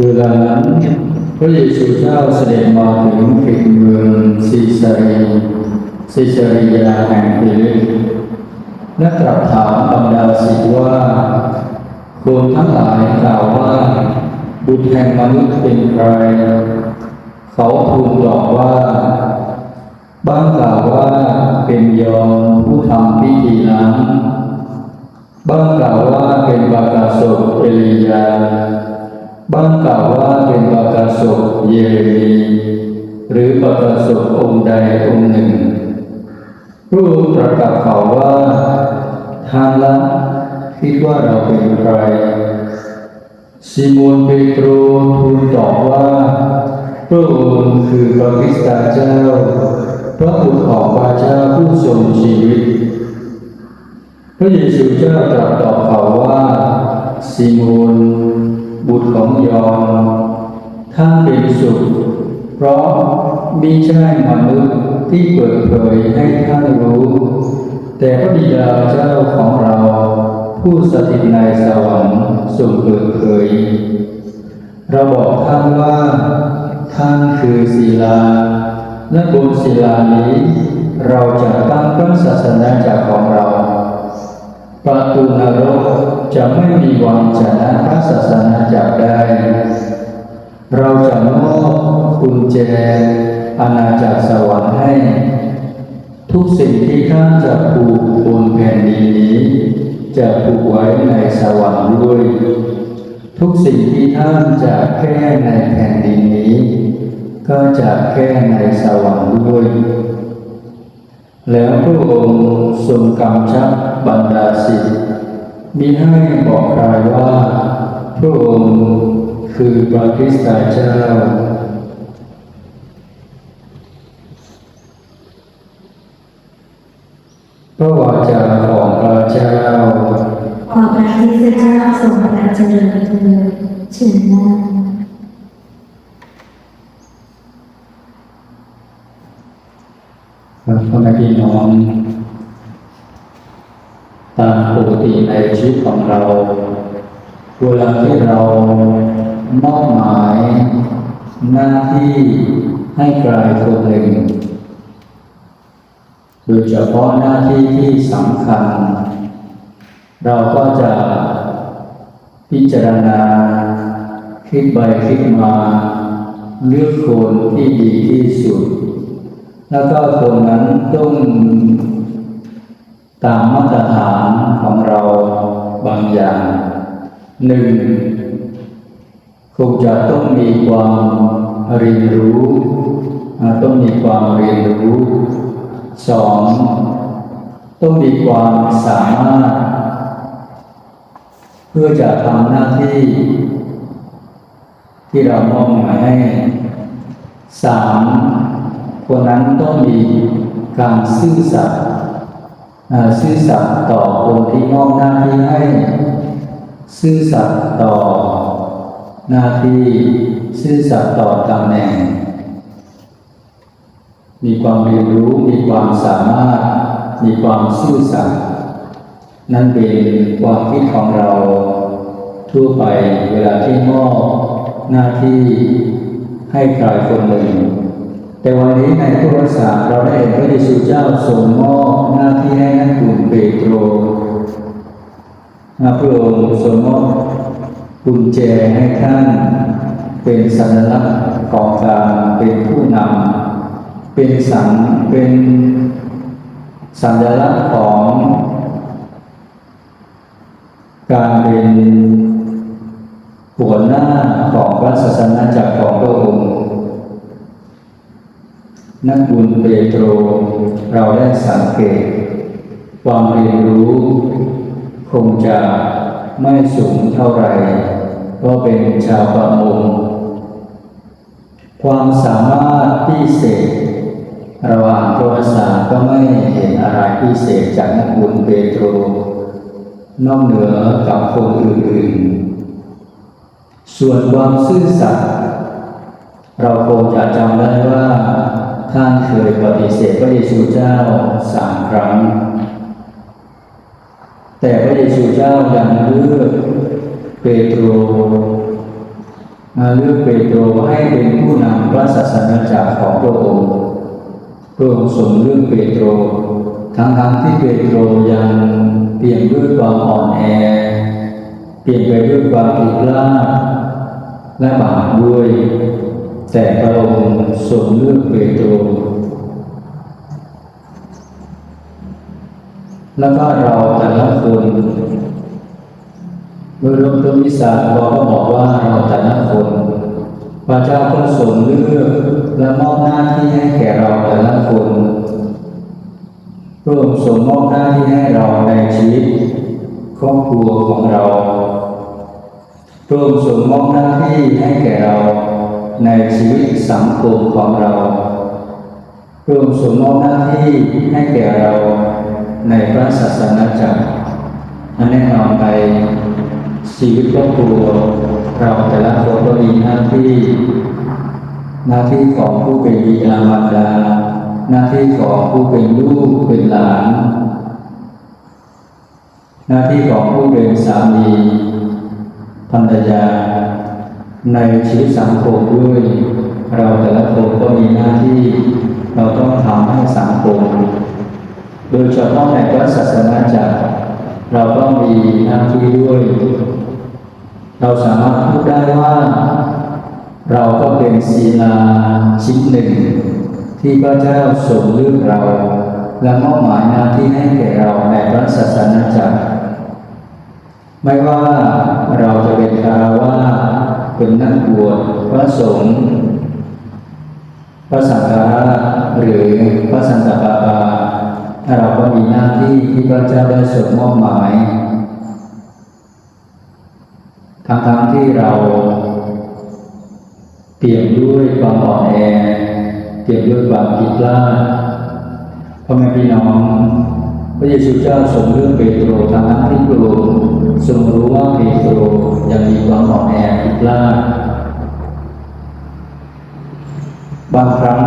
เวลานั้นพระเยซูเจ้าเสด็จมาถึงเขตเมืองซีซารีซีซาริยาแห่งฟิลิปและตรัสถามบรรดาศิษย์ว่าคนทั้งหลายกล่าวว่า บุตรแห่งมนุษย์เป็นใคร เขาทูลตอบว่าบางกล่าวว่าเป็นยอมผู้ทำพิธีนั้นบางกล่าวว่าเป็นบากาศกเอลียา บางกล่าวว่าเป็นบากาศกเยเรมีหรือบากาศกองค์ใดองค์หนึ่งรูปรัสกับเขาวว่าท่านละคิดว่าเราเป็นใครซิโมนเปโตรทูลตอบว่าพระองค์คือพระคริสตเจ้า พระบุตรของพระเจ้าผู้ทรงชีวิต พระเยซูเจ้าตรัสตอบเขาว่าซิโมน บุตรของยอมท่านเป็นสุข เพราะมิใช่มนุษย์ที่เปิดเผยให้ท่านรู้ แต่พระบิดาเจ้าของเรา ผู้สถิตในสวรรค์ทรงเปิดเผยเราบอกท่านว่า ท่านคือศิลาและบนศิลานี้ เราจะตั้งพระศาสนาจักรของเรา ประตูนรกจะไม่มีวันชนะพระศาสนาจักรได้ เราจะมอบกุญแจอาณาจักรสวรรค์ให้ ทุกสิ่งที่ท่านจะผูกบนแผ่นดินนี้ จะผูกไว้ในสวรรค์ด้วย ทุกสิ่งที่ท่านจะแก้ในแผ่นดินนี้ ก็จะแก้ในสวรรค์ด้วย แล้วพระองค์ทรงกำชับบรรดาศิษย์มิให้บอกใครว่า พระองค์คือพระคริสตเจ้าพระวาจาของพระเจ้าขอพระคริสตเจ้าทรงพระเจริญเถิดเชิญนั่ง ครับ พี่น้อง ตามปกติในชีวิตของเรา เวลาที่เรามอบหมายหน้าที่ให้ใครคนหนึ่งโดยเฉพาะหน้าที่ที่สำคัญ เราก็จะพิจารณาคิดไปคิดมาเลือกคนที่ดีที่สุด แล้วก็คนนั้นต้องตามมาตรฐานของเราบางอย่างหนึ่งคงจะต้องมีความเรียนรู้ต้องมีความเรียนรู้สองต้องมีความสามารถ เพื่อจะทำหน้าที่ ที่เรามอบหมายให้สาม คนนั้นต้องมีการซื่อสัตย์ซื่อสัตย์ต่อคนที่มอบหน้าที่ให้ ซื่อสัตย์ต่อหน้าที่ซื่อสัตย์ต่อตำแหน่ง มีความเรียนรู้มีความสามารถ มีความซื่อสัตย์นั่นเป็นความคิดของเราทั่วไปเวลาที่มอบหน้าที่ให้ใครคนหนึ่ง แต่วันนี้ในพุทธศาสนาเราได้เห็นพระเยซูเจ้าทรงมอบหน้าที่ให้นักบุญเปโตรพระองค์ทรงมอบกุญแจให้ท่าน เป็นสัญลักษณ์ของการเป็นผู้นำเป็นสัญเป็นสัญลักษณ์ของการเป็นหัวหน้าของพระศาสนาจักรของพระองค์ นักบุญเปโตร เราได้สังเกต ความเรียนรู้ คงจะไม่สูงเท่าไหร่ก็เป็นชาวประมงความสามารถพิเศษ ระหว่างโทรศัพท์ก็ไม่เห็นอะไรพิเศษจากนักบุญเปโตร นอกเหนือกับคนอื่นๆ ส่วนความซื่อสัตย์เราคงจะจำได้ว่า ท่านเคยปฏิเสธพระเยซูเจ้าสามครั้ง แต่พระเยซูเจ้ายังเลือกเปโตรมาเลือกเปโตรให้เป็นผู้นำพระศาสนาจักรของพระองค์พระองค์ทรงเลือกเปโตรทั้งๆที่เปโตรยังเปลี่ยนด้วยความอ่อนแอ เปลี่ยนไปด้วยความผิดพลาดและบาปด้วย แต่พระองค์ทรงเลือกเปโตรแล้วก็เราแต่ละคนเมื่อเริ่มต้นวิสาเราก็บอกว่าเราแต่ละคนพระเจ้าก็ทรงเลือกและมอบหน้าที่ให้แก่เราแต่ละคนพระองค์ทรงมอบหน้าที่ให้เราในชีวิตครอบครัวของเราพระองค์ทรงมอบหน้าที่ให้แก่เรา ในชีวิตสังคมของเราระองค์ทรงมอบหน้าที่ให้แก่เราในพระศาสนาจักรอันแน่นอนในชีวิตครอบครัวเราแต่ละคนก็มีหน้าที่ หน้าที่ของผู้เป็นบิดามารดา หน้าที่ของผู้เป็นลูกเป็นหลาน หน้าที่ของผู้เป็นสามีภรรยา ในชีวิตสังคมด้วย เราแต่ละคนก็มีหน้าที่ เราต้องทำให้สังคมโดยเฉพาะในพระศาสนาจักรเราต้องมีหน้าที่ด้วย เราสามารถพูดได้ว่า เราก็เป็นศีลาชิ้นหนึ่ง ที่พระเจ้าทรงเลือกเรา และมอบหมายหน้าที่ให้แก่เราในพระศาสนาจักรไม่ว่าเราจะเป็นคารวะ เป็นนักบวชพระสงฆ์พระสังฆาหรือพระสันตะปาปาเราก็มีหน้าที่ที่พระเจ้าได้ทรงมอบหมายทั้งๆทที่เราเปี่ยมด้วยความอ่อนแอเปี่ยมด้วยความผิดพลาดพ่อแม่พี่น้อง พระเยซูเจ้าทรงเลือกเปโตรทั้งๆที่พรทรงรู้ว่าเปโตรยังมีความอ่อนแอ พลาด บางครั้ง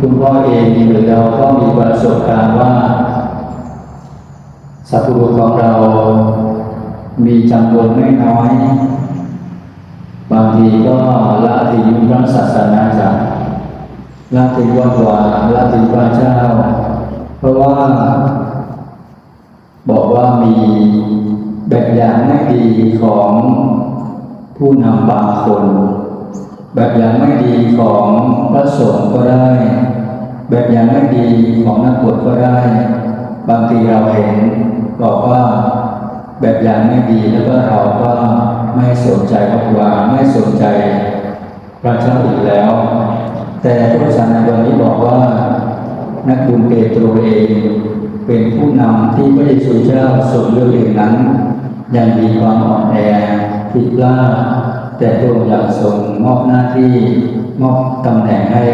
คุณพ่อเองหรือเราก็มีประสบการณ์ว่าสัตว์บุรุของเรา มีจำนวนไม่น้อย บางทีก็ละทิ้งพระศาสนาจักรละทิ้งวัดวาละทิ้งพระเจ้า เพราะว่า บอกว่ามีแบบอย่างไม่ดีของ ผู้นำบางคน แบบอย่างไม่ดีของพระสงฆ์ก็ได้ แบบอย่างไม่ดีของนักบวชก็ได้ บางทีเราเห็นบอกว่าแบบอย่างไม่ดีแล้วก็เราก็ไม่สนใจพระวาไม่สนใจพระเจ้าอีกแล้ว แต่พระสารในวันนี้บอกว่า นักบุญเปโตรเองเป็นผู้นำที่พระเยซูเจ้าทรงเลือกเองนั้น ยังมีความอ่อนแอ ผิดพลาดแต่พระองค์อยากทรงมอบหน้าที่มอบตำแหน่งให้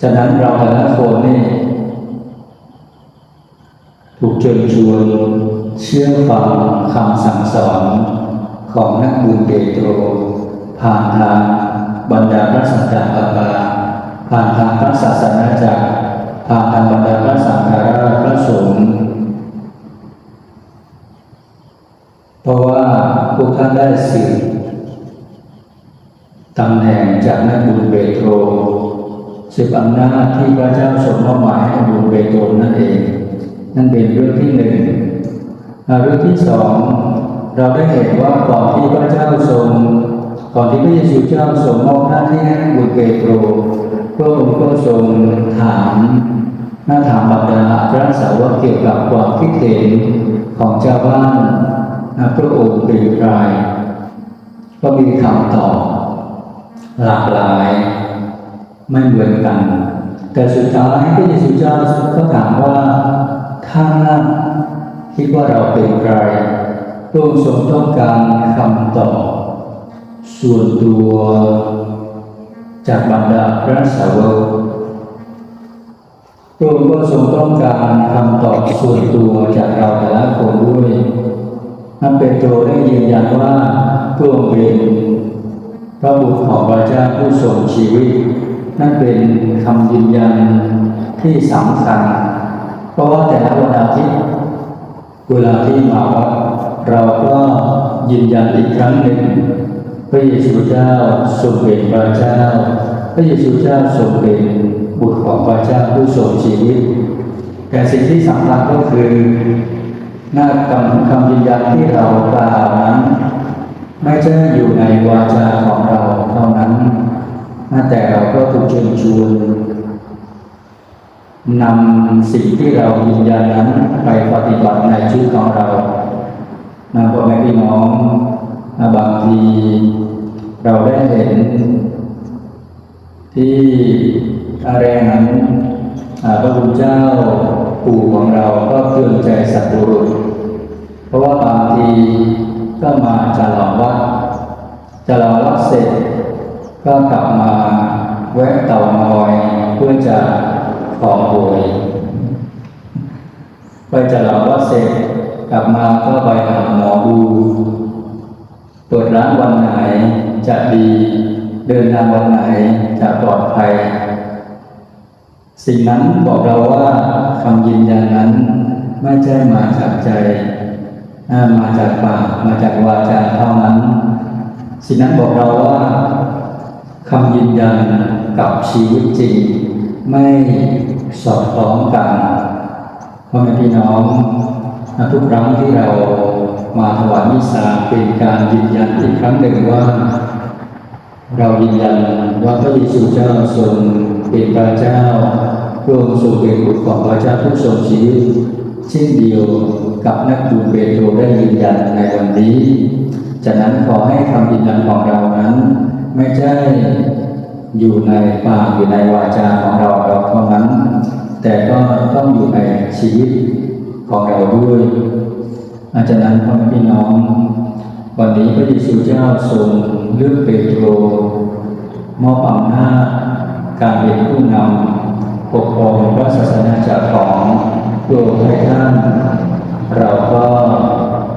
ฉะนั้นเราแต่ละคนนี่ถูกเชิญชวนเชื่อฟังคำสั่งสอนของนักบุญเปโตรผ่านทางบรรดาพระสันตะปาปาผ่านทางพระศาส จากนักบุญเปโตรสืบอำนาจที่พระเจ้าทรงมอบหมายให้บุญเปโตรนั่นเอง นั่นเป็นเรื่องที่หนึ่งเรื่องที่สองเราได้เห็นว่าก่อนที่พระเจ้าทรงก่อนที่พระเยซูเจ้าทรงมอบหน้าที่ให้บุตรเปโตรพระองค์ก็ทรงถามหน้าถามบรรดาพระสาวกเกี่ยวกับความคิดเห็นของชาวบ้านพระองค์เป็นใครก็มีคำตอบ หลากหลายไม่เหมือนกัน แต่สุดท้ายพระเยซูเจ้าก็ถามว่าท่านคิดว่าเราเป็นใครพระองค์ทรงต้องการคำตอบส่วนตัวจากบรรดาพระสาวกพระองค์ก็ทรงต้องการคำตอบส่วนตัวจากเราแต่ละคนด้วยนั่นเปโตรได้ยืนยันว่าผู้เป็น พระบุตรของพระเจ้าผู้ทรงชีวิต นั่นเป็นคำยืนยันที่สำคัญเพราะว่าแต่ละวันอาทิตย์เวลาที่มาวัดเราก็ยืนยันอีกครั้งหนึ่ง พระเยซูเจ้าทรงเป็นพระเจ้า พระเยซูเจ้าทรงเป็นบุตรของพระเจ้าผู้ทรงชีวิต แต่สิ่งที่สำคัญก็คือหน้าคำคำยืนยันที่เรากล่าวนั้น ไม่ใช่อยู่ในวาจาของเราเท่านั้น แต่เราก็ถูกเชิญชวนนำสิ่งที่เรายืนยันนั้นไปปฏิบัติในชีวิตของเรานะพ่อแม่พี่น้องบางทีเราได้เห็น ที่อะไรนั้นพระคุณเจ้าปู่ของเราก็เตือนใจสัตว์บุรุษเพราะว่าบาง ก็มาจะลองวัดจะลองวัดเสร็จ ก็กลับมาแวะเต่างอยเพื่อจะขอหวยไปจะลองวัดเสร็จ กลับมาก็ไปหาหมอดูเปิดร้านวันไหนจะดีเดินทางวันไหนจะปลอดภัย สิ่งนั้นบอกเราว่าคำยืนยันนั้นไม่ใช่มาจากใจ มาจากปากมาจากวาจาเท่านั้น สิ่งนั้นบอกเราว่าคำยืนยันกับชีวิตจริง ไม่สอดคล้องกันเพราะแม่พี่น้องทุกครั้งที่เรามาถวายมิสาเป็นการยืนยันอีกครั้งหนึ่งว่า เรายืนยันว่าพระเยซูเจ้าทรงเป็นพระเจ้าพระองค์ทรงเป็นบุตรของพระเจ้าผู้ทรงชีวิตเช่นเดียว กับนักบุญเปโตรได้ยืนยันในวันนี้ ฉะนั้นขอให้คำยืนยันของเรานั้น ไม่ใช่อยู่ในปากอยู่ในวาจาของเราเราเท่านั้น แต่ก็ต้องอยู่ในชีวิตของเราด้วยอาจารย์นั้นพ่อแม่พี่น้อง วันนี้พระเยซูเจ้าทรงเลือกเปโตรมอบอำนาจการเป็นผู้นำปกครองพระศาสนาจักรของตัวให้ท่าน เราก็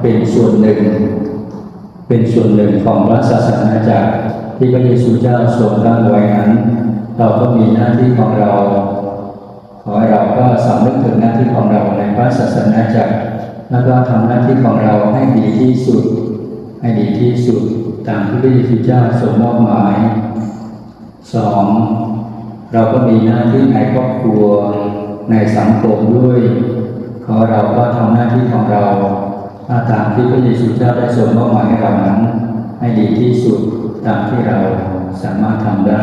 เป็นส่วนหนึ่ง เป็นส่วนหนึ่งของระศาสนาจักรที่พระเยซูเจ้าทรงตั้งไว้นั้น เราก็มีหน้าที่ของเรา ขอให้เราก็สำนึกถึงหน้าที่ของเราในพระศาสนาจักรแล้วก็ทำหน้าที่ของเราให้ดีที่สุด ให้ดีที่สุดตามที่พระเยซูเจ้าทรงมอบหมายสองเราก็มีหน้าที่ในครอบครัวในสังคมด้วย ขอเราก็ทำหน้าที่ของเราตามที่พระเยซูเจ้าได้ทรงมอบหมายให้เรานั้น ให้ดีที่สุดตามที่เราสามารถทำได้